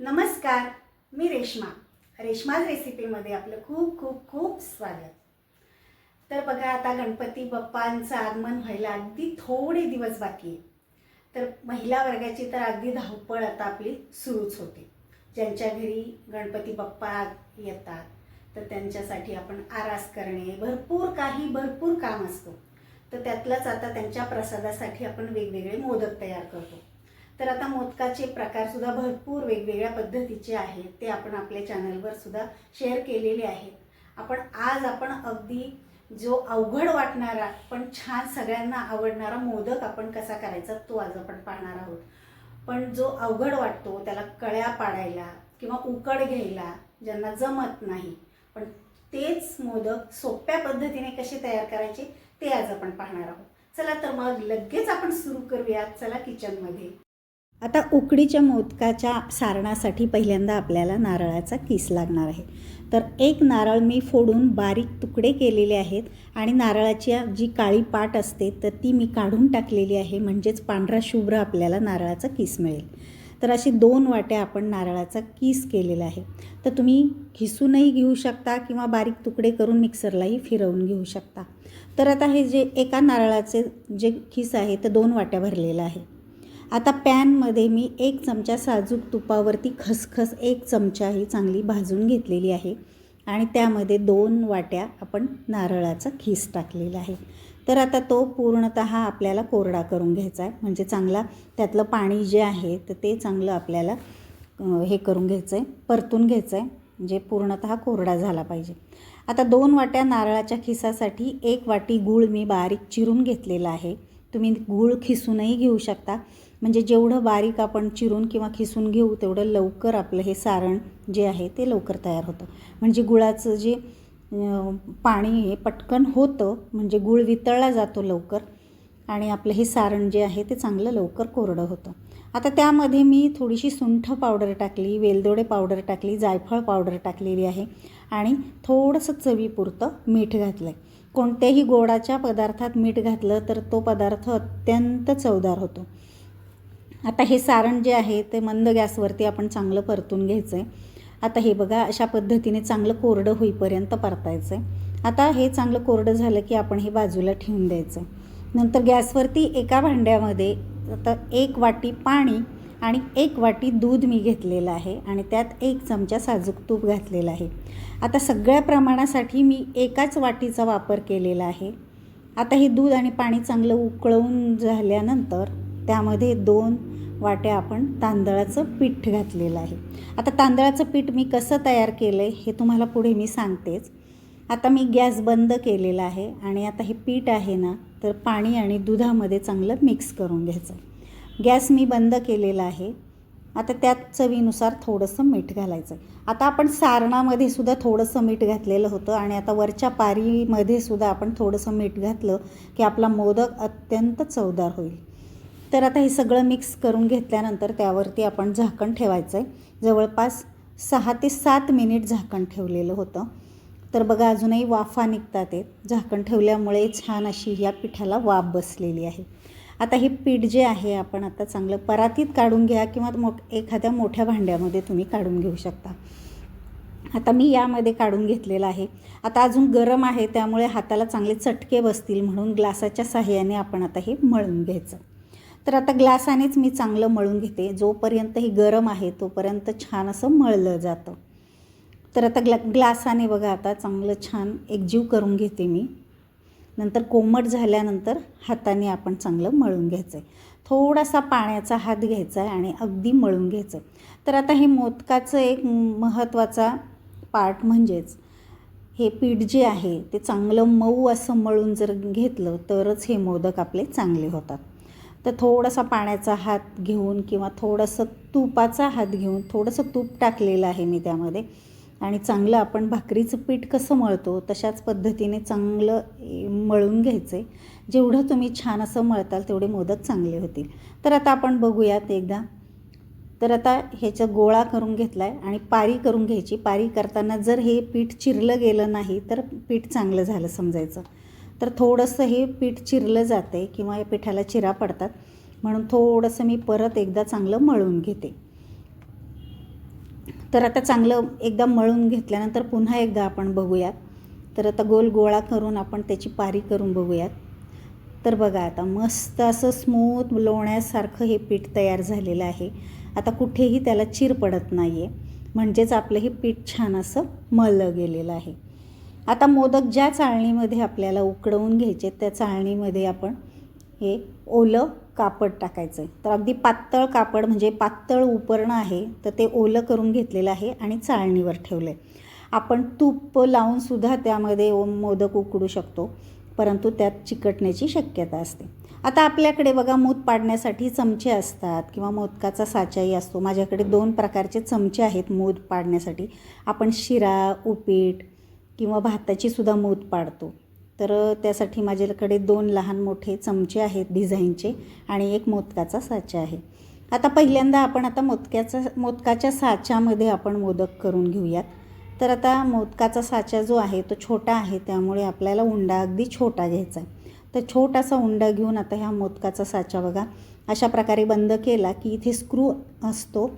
नमस्कार मी रेश्मा. रेश्माज रेसिपीमध्ये आपलं खूप खूप खूप स्वागत. तर बघा आता गणपती बाप्पांचं आगमन व्हायला अगदी थोडे दिवस बाकी आहे. तर महिला वर्गाची तर अगदी धावपळ आता आपली सुरूच होते. ज्यांच्या घरी गणपती बाप्पा येतात तर त्यांच्यासाठी आपण आरास करणे भरपूर काही भरपूर काम असतं. तर त्यातलंच आता त्यांच्या प्रसादासाठी आपण वेगवेगळे मोदक तयार करतो. तर आता मोदकाचे प्रकार सुद्धा भरपूर वेगवेगळ्या पद्धतीचे आहेत. ते आपण आपल्या चॅनलवर सुद्धा शेअर केलेले आहेत. आपण आज आपण अगदी जो अवघड वाटणारा पण छान सगळ्यांना आवडणारा मोदक आपण कसा करायचा तो आज आपण पाहणार आहोत. पण जो अवघड वाटतो त्याला कळ्या पाडायला किंवा उकड घ्यायला ज्यांना जमत नाही पण तेच मोदक सोप्या पद्धतीने कसे तयार करायचे ते आज आपण पाहणार आहोत. चला तर मग लगेच आपण सुरू करूयात. चला किचनमध्ये आता उकडीच्या मोदकाच्या सारणासाठी पहिल्यांदा आपल्याला नारळाचा किस लागणार आहे. तर एक नारळ मी फोडून बारीक तुकडे केलेले आहेत आणि नारळाची जी काळी पाट असते तर ती मी काढून टाकलेली आहे. म्हणजेच पांढरा शुभ्र आपल्याला नारळाचा किस मिळेल. तर अशी दोन वाट्या आपण नारळाचा किस केलेला आहे. तर तुम्ही खिसूनही घेऊ शकता किंवा बारीक तुकडे करून मिक्सरलाही फिरवून घेऊ शकता. तर आता हे जे एका नारळाचे जे खिस आहे तर दोन वाट्या भरलेलं आहे. आता पॅनमध्ये मी एक चमचा साजूक तुपावरती खसखस एक चमचा ही चांगली भाजून घेतलेली आहे. आणि त्यामध्ये दोन वाट्या आपण नारळाचा खीस टाकलेला आहे. तर आता तो पूर्णत आपल्याला कोरडा करून घ्यायचा आहे. म्हणजे चांगला त्यातलं पाणी जे आहे तर ते चांगलं आपल्याला हे करून घ्यायचं आहे परतून घ्यायचं आहे म्हणजे पूर्णत कोरडा झाला पाहिजे. आता दोन वाट्या नारळाच्या खिसासाठी एक वाटी गूळ मी बारीक चिरून घेतलेला आहे. तुम्ही गूळ खिसूनही घेऊ शकता. म्हणजे जेवढं बारीक आपण चिरून किंवा खिसून घेऊ तेवढं लवकर आपलं हे सारण जे आहे ते लवकर तयार होतं. म्हणजे गुळाचं जे पाणी हे पटकन होतं म्हणजे गूळ वितळला जातो लवकर आणि आपलं हे सारण जे आहे ते चांगलं लवकर कोरडं होतं. आता त्यामध्ये मी थोडीशी सुंठ पावडर टाकली वेलदोडे पावडर टाकली जायफळ पावडर टाकलेली आहे आणि थोडंसं चवीपुरतं मीठ घातलं आहे कोणत्याही गोडाच्या पदार्थात मीठ घातलं तर तो पदार्थ अत्यंत चवदार होतो. आता हे सारण जे आहे ते मंद गॅसवरती आपण चांगलं परतून घ्यायचं आहे आता हे बघा अशा पद्धतीने चांगलं कोरडं होईपर्यंत परतायचं आहे आता हे चांगलं कोरडं झालं की आपण हे बाजूला ठेवून द्यायचं आहे नंतर गॅसवरती एका भांड्यामध्ये आता एक वाटी पाणी आणि एक वाटी दूध मी घेतलेलं आहे आणि त्यात एक चमचा साजूक तूप घातलेलं आहे. आता सगळ्या प्रमाणासाठी मी एकाच वाटीचा वापर केलेला आहे. आता हे दूध आणि पाणी चांगलं उकळवून झाल्यानंतर त्यामध्ये दोन वाट्या आपण तांदळाचं पीठ घातलेलं आहे. आता तांदळाचं पीठ मी कसं तयार केलं आहे हे तुम्हाला पुढे मी सांगतेच. आता मी गॅस बंद केलेला आहे आणि आता हे पीठ आहे ना तर पाणी आणि दुधामध्ये चांगलं मिक्स करून घ्यायचं. गॅस मी बंद केलेला आहे. आता त्यात चवीनुसार थोडंसं मीठ घालायचं. आता आपण सारणामध्ये सुद्धा थोडंसं मीठ घातलेलं होतं आणि आता वरच्या पारीमध्ये सुद्धा आपण थोडंसं मीठ घातलं की आपला मोदक अत्यंत चवदार होईल. तर आता हे सगळं मिक्स करून घेतल्यानंतर त्यावरती आपण झाकण ठेवायचं आहे जवळपास सहा ते सात मिनिट झाकण ठेवलेलं होतं. तर बघा अजूनही वाफा निघतात आहेत. झाकण ठेवल्यामुळे छान अशी या पिठाला वाफ बसलेली आहे. आता हे पीठ जे आहे आपण आता चांगलं परातीत काढून घ्या किंवा मोठ एखाद्या मोठ्या भांड्यामध्ये तुम्ही काढून घेऊ शकता. आता मी यामध्ये काढून घेतलेलं आहे. आता अजून गरम आहे त्यामुळे हाताला चांगले चटके बसतील म्हणून ग्लासाच्या साह्याने आपण आता हे मळून घ्यायचं. तर आता ग्लासानेच मी चांगलं मळून घेते. जोपर्यंत हे गरम आहे तोपर्यंत छान असं मळलं जातं. तर आता ग्ला ग्लासाने बघा आता चांगलं छान एकजीव करून घेते मी. नंतर कोमट झाल्यानंतर हाताने आपण चांगलं मळून घ्यायचं आहे थोडासा पाण्याचा हात घ्यायचा आहे आणि अगदी मळून घ्यायचं तर आता हे मोदकाचं एक महत्त्वाचा पार्ट म्हणजेच हे पीठ जे आहे ते चांगलं मऊ असं मळून जर घेतलं तरच हे मोदक आपले चांगले होतात. तर थोडासा पाण्याचा हात घेऊन किंवा थोडंसं तुपाचा हात घेऊन थोडंसं तूप टाकलेलं आहे मी त्यामध्ये. आणि चांगलं आपण भाकरीचं पीठ कसं मळतो तशाच पद्धतीने चांगलं मळून घ्यायचं. आहे जेवढं तुम्ही छान असं मळताल तेवढे मोदक चांगले होतील. तर आता आपण बघूयात एकदा. तर आता ह्याचा गोळा करून घेतला आहे आणि पारी करून घ्यायची. पारी करताना जर हे पीठ चिरलं गेलं नाही तर पीठ चांगलं झालं समजायचं. तर थोडंसं हे पीठ चिरलं जातं आहे किंवा या पिठाला चिरा पडतात. म्हणून थोडंसं मी परत एकदा चांगलं मळून घेते. तर आता चांगलं एकदा मळून घेतल्यानंतर पुन्हा एकदा आपण बघूयात. तर आता गोल गोळा करून आपण त्याची पारी करून बघूयात. तर बघा आता मस्त असं स्मूथ लोण्यासारखं हे पीठ तयार झालेलं आहे. आता कुठेही त्याला चीर पडत नाही आहे म्हणजेच आपलं हे पीठ छान असं मळलं गेलेलं आहे. आता मोदक ज्या चाळणीमध्ये आपल्याला उकडवून घ्यायचे त्या चाळणीमध्ये आपण हे ओलं कापड टाकायचं आहे. तर अगदी पातळ कापड म्हणजे पातळ उपरणं आहे तर ते ओलं करून घेतलेलं आहे आणि चाळणीवर ठेवलं आहे आपण तूप लावूनसुद्धा त्यामध्ये मोदक उकडू शकतो परंतु त्यात चिकटण्याची शक्यता असते. आता आपल्याकडे बघा मूत पाडण्यासाठी चमचे असतात किंवा मोदकाचा साचाही असतो. माझ्याकडे दोन प्रकारचे चमचे आहेत मूद पाडण्यासाठी. आपण शिरा उपीट किंवा भाताची सुद्धा मूत पाडतो. तर त्यासाठी माझ्याकडे दोन लहान मोठे चमचे आहेत डिझाईनचे आणि एक मोदकाचा साचा आहे. आता पहिल्यांदा आपण आता मोदक्याचा मोदकाच्या साच्यामध्ये आपण मोदक करून घेऊयात. तर आता मोदकाचा साचा जो आहे तो छोटा आहे त्यामुळे आपल्याला उंडा अगदी छोटा घ्यायचा आहे. तर छोटासा उंडा घेऊन आता ह्या मोदकाचा साचा बघा. अशा प्रकारे बंद केला की इथे स्क्रू असतो.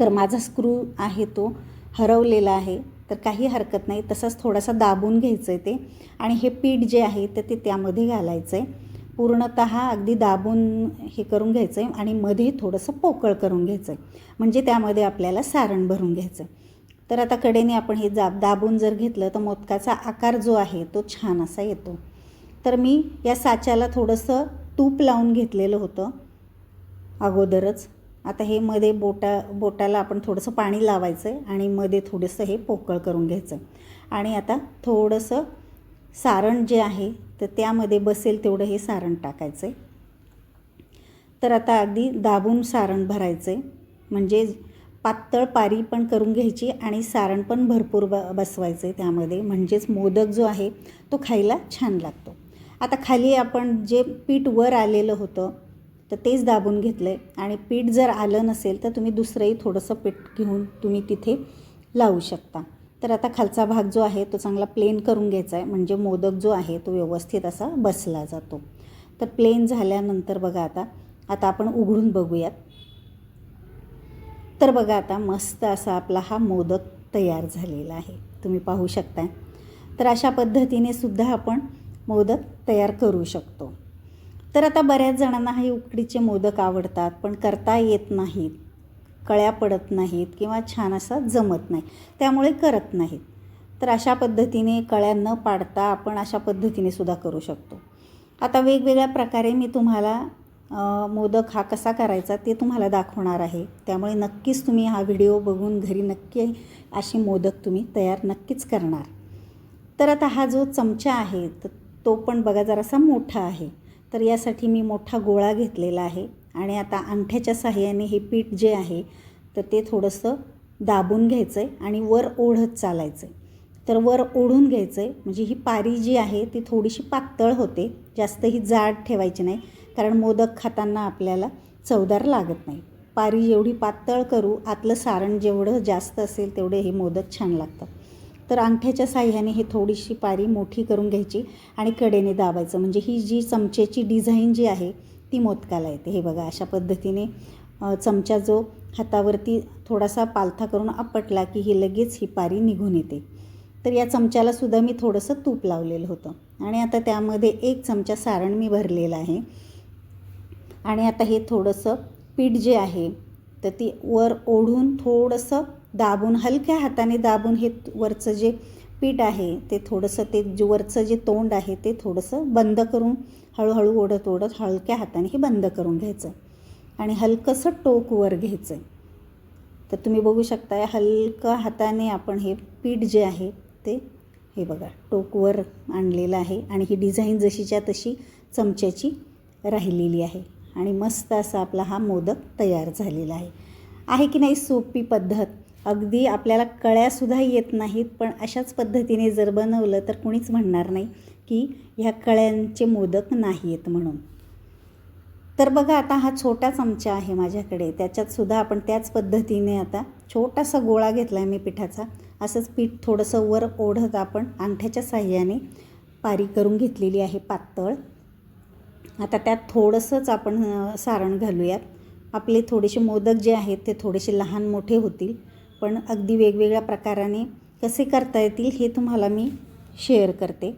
तर माझा स्क्रू आहे तो हरवलेला आहे. तर काही हरकत नाही. तसंच थोडासा दाबून घ्यायचं आहे ते. आणि हे पीठ जे आहे तर ते त्यामध्ये घालायचं आहे पूर्णत अगदी दाबून हे करून घ्यायचं आहे आणि मध्ये थोडंसं पोकळ करून घ्यायचं आहे म्हणजे त्यामध्ये आपल्याला सारण भरून घ्यायचं आहे तर आता कडेने आपण हे जाब दाबून जर घेतलं तर मोदकाचा आकार जो आहे तो छान असा येतो. तर मी या साच्याला थोडंसं तूप लावून घेतलेलं होतं. अगोदरच. आता हे मध्ये बोटा बोटाला आपण थोडंसं पाणी लावायचं आहे आणि मध्ये थोडंसं हे पोकळ करून घ्यायचं. आणि आता थोडंसं सारण जे आहे तर त्यामध्ये बसेल तेवढं हे सारण टाकायचं आहे तर आता अगदी दाबून सारण भरायचं आहे म्हणजे पातळ पारी पण करून घ्यायची आणि सारण पण भरपूर ब बसवायचं आहे त्यामध्ये. म्हणजेच मोदक जो आहे तो खायला छान लागतो. आता खाली आपण जे पीठ वर आलेलं होतं तर तेच दाबून घेतलं आहे आणि पीठ जर आलं नसेल तर तुम्ही दुसरंही थोडंसं पीठ घेऊन तुम्ही तिथे लावू शकता. तर आता खालचा भाग जो आहे तो चांगला प्लेन करून घ्यायचा आहे म्हणजे मोदक जो आहे तो व्यवस्थित असा बसला जातो. तर प्लेन झाल्यानंतर बघा आता आता आपण उघडून बघूयात. तर बघा आता मस्त असा आपला हा मोदक तयार झालेला आहे. तुम्ही पाहू शकताय. तर अशा पद्धतीने सुद्धा आपण मोदक तयार करू शकतो. तर आता बऱ्याच जणांना हे उकडीचे मोदक आवडतात पण करता येत नाहीत कळ्या पडत नाहीत किंवा छान असा जमत नाही त्यामुळे करत नाहीत. तर अशा पद्धतीने कळ्या न पाडता आपण अशा पद्धतीने सुद्धा करू शकतो. आता वेगवेगळ्या प्रकारे मी तुम्हाला मोदक हा कसा करायचा ते तुम्हाला दाखवणार आहे. त्यामुळे नक्कीच तुम्ही हा व्हिडिओ बघून घरी नक्की असे मोदक तुम्ही तयार नक्कीच करणार. तर आता हा जो चमचा आहे तर तो पण बघा जरासा मोठा आहे. तर यासाठी मी मोठा गोळा घेतलेला आहे. आणि आता अंगठ्याच्या साहाय्याने हे पीठ जे आहे तर ते थोडंसं दाबून घ्यायचं आहे आणि वर ओढत चालायचं आहे तर वर ओढून घ्यायचं आहे म्हणजे ही पारी जी आहे ती थोडीशी पातळ होते. जास्त ही जाड ठेवायची नाही कारण मोदक खाताना आपल्याला चवदार लागत नाही. पारी जेवढी पातळ करू आतलं सारण जेवढं जास्त असेल तेवढे हे मोदक छान लागतात. तर अंगठ्याच्या साह्याने हे थोडीशी पारी मोठी करून घ्यायची आणि कडेने दाबायचं. म्हणजे ही जी चमच्याची डिझाईन जी आहे ती मोदकाला येते. हे बघा अशा पद्धतीने चमचा जो हातावरती थोडासा पालथा करून आपटला की ही लगेच ही पारी निघून येते. तर या चमच्याला सुद्धा मी थोडंसं तूप लावलेलं होतं. आणि आता त्यामध्ये एक चमचा सारण मी भरलेलं आहे. आणि आता हे थोडंसं पीठ जे आहे तर ती वर ओढून थोडंसं दाबून हलक्या हाताने दाबून हे वरचं जे पीठ आहे ते थोडंसं ते जे वरचं जे तोंड आहे ते थोडंसं बंद करून हळूहळू ओढत ओढत हलक्या हाताने हे बंद करून घ्यायचं आणि हलकंसं टोक वर घ्यायचं. तर तुम्ही बघू शकता हलकं हाताने आपण हे पीठ जे आहे ते हे बघा टोकवर आणलेलं आहे आणि ही डिझाईन जशीच्या तशी चमच्याची राहिलेली आहे आणि मस्त असा आपला हा मोदक तयार झालेला आहे. आहे की नाही सोपी पद्धत? अगदी आपल्याला कळ्यासुद्धा येत नाहीत पण अशाच पद्धतीने जर बनवलं तर कुणीच म्हणणार नाही की ह्या कळ्यांचे मोदक नाही आहेत म्हणून. तर बघा आता हा छोटा चमचा आहे माझ्याकडे. त्याच्यातसुद्धा आपण त्याच पद्धतीने आता छोटासा गोळा घेतला आहे मी पिठाचा. असंच पीठ थोडंसं वर ओढत आपण अंगठ्याच्या साह्याने पारी करून घेतलेली आहे पातळ. आता त्यात थोडंसंच आपण सारण घालूयात. आपले थोडेसे मोदक जे आहेत ते थोडेसे लहान मोठे होतील. पण अगदी वेगवेगळ्या प्रकाराने कसे करता येतील हे तुम्हाला मी शेअर करते.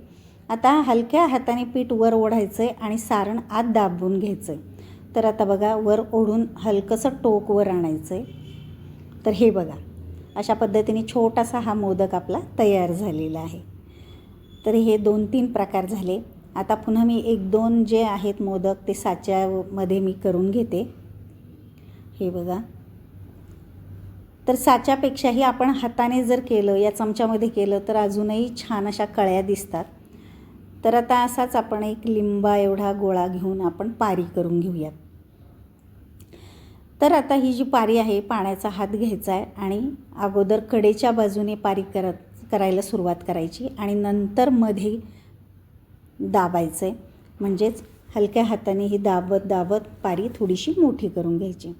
आता हलक्या हाताने पीठ वर ओढायचं आहे आणि सारण आत दाबून घ्यायचं आहे तर आता बघा वर ओढून हलकंसं टोक वर आणायचं आहे तर हे बघा अशा पद्धतीने छोटासा हा मोदक आपला तयार झालेला आहे. तर हे दोन तीन प्रकार झाले. आता पुन्हा मी एक दोन जे आहेत मोदक ते साच्यामध्ये मी करून घेते. हे बघा तर साच्यापेक्षाही आपण हाताने जर केलं या चमच्यामध्ये केलं तर अजूनही छान अशा कळ्या दिसतात. तर आता असाच आपण एक लिंबा एवढा गोळा घेऊन आपण पारी करून घेऊयात. तर आता ही जी पारी आहे पाण्याचा हात घ्यायचा आहे आणि अगोदर कडेच्या बाजूने पारी करत करायला सुरुवात करायची आणि नंतर मध्ये दाबायचं आहे म्हणजेच हलक्या हाताने ही दाबत दाबत पारी थोडीशी मोठी करून घ्यायची.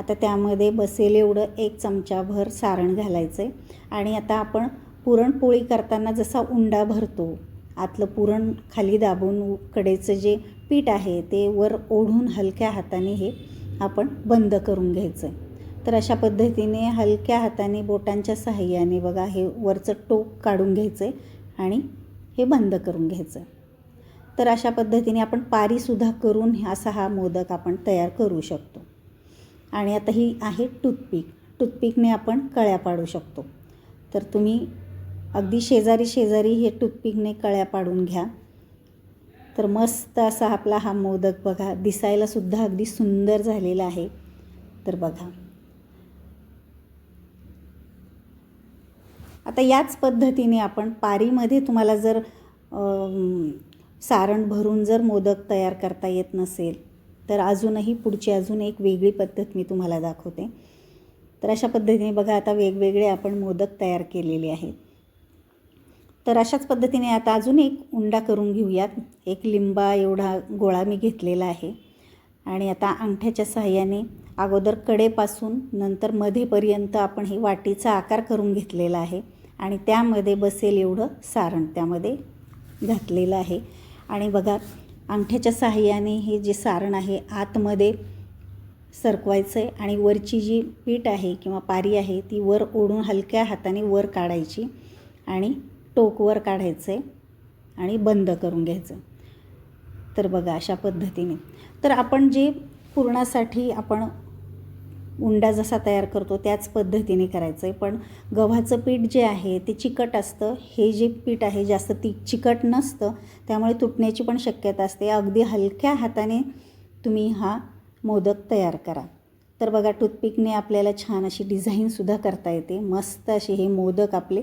आता त्यामध्ये बसेल एवढं एक चमचाभर सारण घालायचं आहे आणि आता आपण पुरणपोळी करताना जसा उंडा भरतो आतलं पुरण खाली दाबून कडेचं जे पीठ आहे ते वर ओढून हलक्या हाताने हे आपण बंद करून घ्यायचं आहे तर अशा पद्धतीने हलक्या हाताने बोटांच्या सहाय्याने बघा हे वरचं टोक काढून घ्यायचं आहे आणि हे बंद करून घ्यायचं तर अशा पद्धतीने आपण पारीसुद्धा करून असा हा मोदक आपण तयार करू शकतो. आणि आता ही आहे टूथपिक. टूथपिकने आपण कळ्या पाडू शकतो. तर तुम्ही अगदी शेजारी शेजारी हे टूथपिकने कळ्या पाडून घ्या. तर मस्त असा आपला हा मोदक बघा. दिसायलासुद्धा अगदी सुंदर झालेला आहे. तर बघा. आता याच पद्धतीने आपण पारीमध्ये तुम्हाला जर सारण भरून जर मोदक तयार करता येत नसेल तर अजूनही पुढची अजून एक वेगळी पद्धत मी तुम्हाला दाखवते. तर अशा पद्धतीने बघा आता वेगवेगळे आपण मोदक तयार केलेले आहेत. तर अशाच पद्धतीने आता अजून एक उंडा करून घेऊयात. एक लिंबा एवढा गोळा मी घेतलेला आहे. आणि आता अंगठ्याच्या सहाय्याने अगोदर कडेपासून नंतर मध्येपर्यंत आपण ही वाटीचा आकार करून घेतलेला आहे. आणि त्यामध्ये बसेल एवढं सारण त्यामध्ये घातलेलं आहे. आणि बघा अंगठ्याच्या सहाय्याने हे जे सारण आहे आतमध्ये सरकवायचं आहे आणि वरची जी पीठ आहे किंवा पारी आहे ती वर ओढून हलक्या हाताने वर काढायची आणि टोकवर काढायचं आहे आणि बंद करून घ्यायचं. तर बघा अशा पद्धतीने. तर आपण जे पुरणासाठी आपण उंडा जसा तयार करतो त्याच पद्धतीने करायचं आहे पण गव्हाचं पीठ जे आहे ते चिकट असतं. हे जे पीठ आहे जास्त ती चिकट नसतं. त्यामुळे तुटण्याची पण शक्यता असते. अगदी हलक्या हाताने तुम्ही हा मोदक तयार करा. तर बघा टूथपिकने आपल्याला छान अशी डिझाईनसुद्धा करता येते. मस्त असे हे मोदक आपले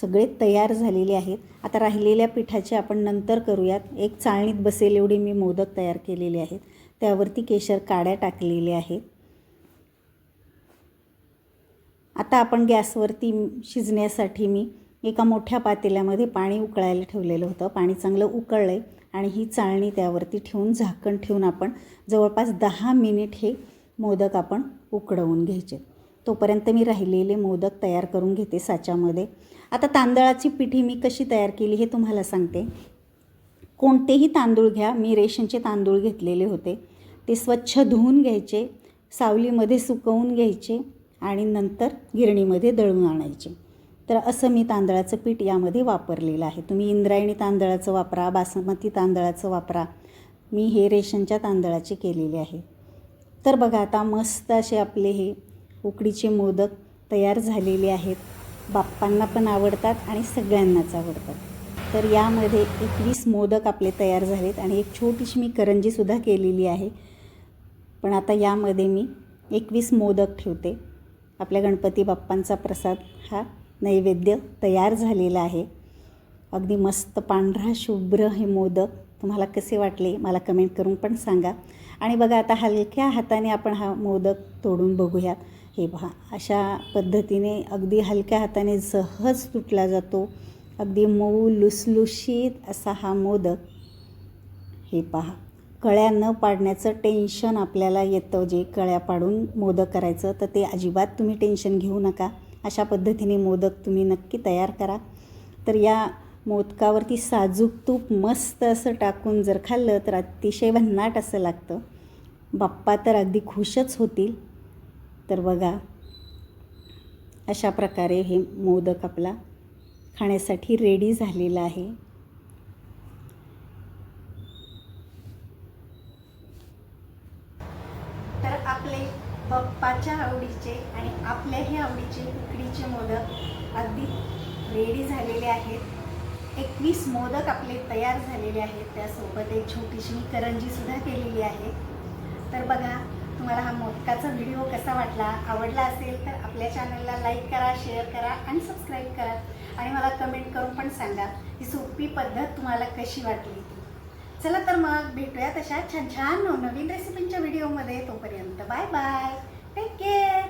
सगळे तयार झालेले आहेत. आता राहिलेल्या पिठाचे आपण नंतर करूयात. एक चाळणीत बसेल एवढे मी मोदक तयार केलेले आहेत. त्यावरती केशर काड्या टाकलेल्या आहेत. आता आपण गॅसवरती शिजण्यासाठी मी एका मोठ्या पातेल्यामध्ये पाणी उकळायला ठेवलेलं होतं. पाणी चांगलं उकळलं आहे आणि ही चाळणी त्यावरती ठेवून झाकण ठेवून आपण जवळपास दहा मिनिट हे मोदक आपण उकडवून घ्यायचे. तोपर्यंत मी राहिलेले मोदक तयार करून घेते साच्यामध्ये. आता तांदळाची पिठी मी कशी तयार केली हे तुम्हाला सांगते. कोणतेही तांदूळ घ्या मी रेशनचे तांदूळ घेतलेले होते. ते स्वच्छ धुवून घ्यायचे सावलीमध्ये सुकवून घ्यायचे. आणि नंतर गिरणीमध्ये दळून आणायचे. तर असं मी तांदळाचं पीठ यामध्ये वापरलेलं आहे. तुम्ही इंद्रायणी तांदळाचं वापरा बासमती तांदळाचं वापरा. मी हे रेशनच्या तांदळाचे केलेले आहे. तर बघा आता मस्त असे आपले हे उकडीचे मोदक तयार झालेले आहेत. बाप्पांना पण आवडतात आणि सगळ्यांनाच आवडतात. तर यामध्ये एकवीस मोदक आपले तयार झालेत आणि एक छोटीशी मी करंजीसुद्धा केलेली आहे. पण आता यामध्ये मी एकवीस मोदक ठेवते. आपल्या गणपती बाप्पांचा प्रसाद हा नैवेद्य तयार झालेला आहे. अगदी मस्त पांढरा शुभ्र हे मोदक तुम्हाला कसे वाटले मला कमेंट करून पण सांगा. आणि बघा आता हलक्या हाताने आपण हा मोदक तोडून बघूयात. हे पहा अशा पद्धतीने अगदी हलक्या हाताने सहज तुटला जातो. अगदी मऊ लुसलुशीत असा हा मोदक. हे पहा. कळ्या न पाडण्याचं टेन्शन आपल्याला येतं जे कळ्या पाडून मोदक करायचं तर ते अजिबात तुम्ही टेन्शन घेऊ नका. अशा पद्धतीने मोदक तुम्ही नक्की तयार करा. तर या मोदकावरती साजूक तूप मस्त असं टाकून जर खाल्लं तर अतिशय भन्नाट असं लागतं. बाप्पा तर अगदी खुशच होतील. तर बघा अशा प्रकारे हे मोदक आपला खाण्यासाठी रेडी झालेला आहे तर आपले पप्पाच्या आवडीचे आणि आपल्याही आवडीचे उकडीचे मोदक अगदी रेडी झालेले आहेत. एकवीस मोदक आपले तयार झालेले आहेत. त्यासोबत एक छोटीशी मी करंजीसुद्धा केलेली आहे. तर बघा तुम्हाला हा मोदकाचा व्हिडिओ कसा वाटला आवडला असेल तर आपल्या चॅनलला लाईक करा शेअर करा आणि सबस्क्राईब करा. आणि मला कमेंट करून पण सांगा ही सोपी पद्धत तुम्हाला कशी वाटली. चला तर मग भेटूया तशा छान छान नवनवीन रेसिपींच्या व्हिडिओमध्ये तोपर्यंत बाय बाय टेक केअर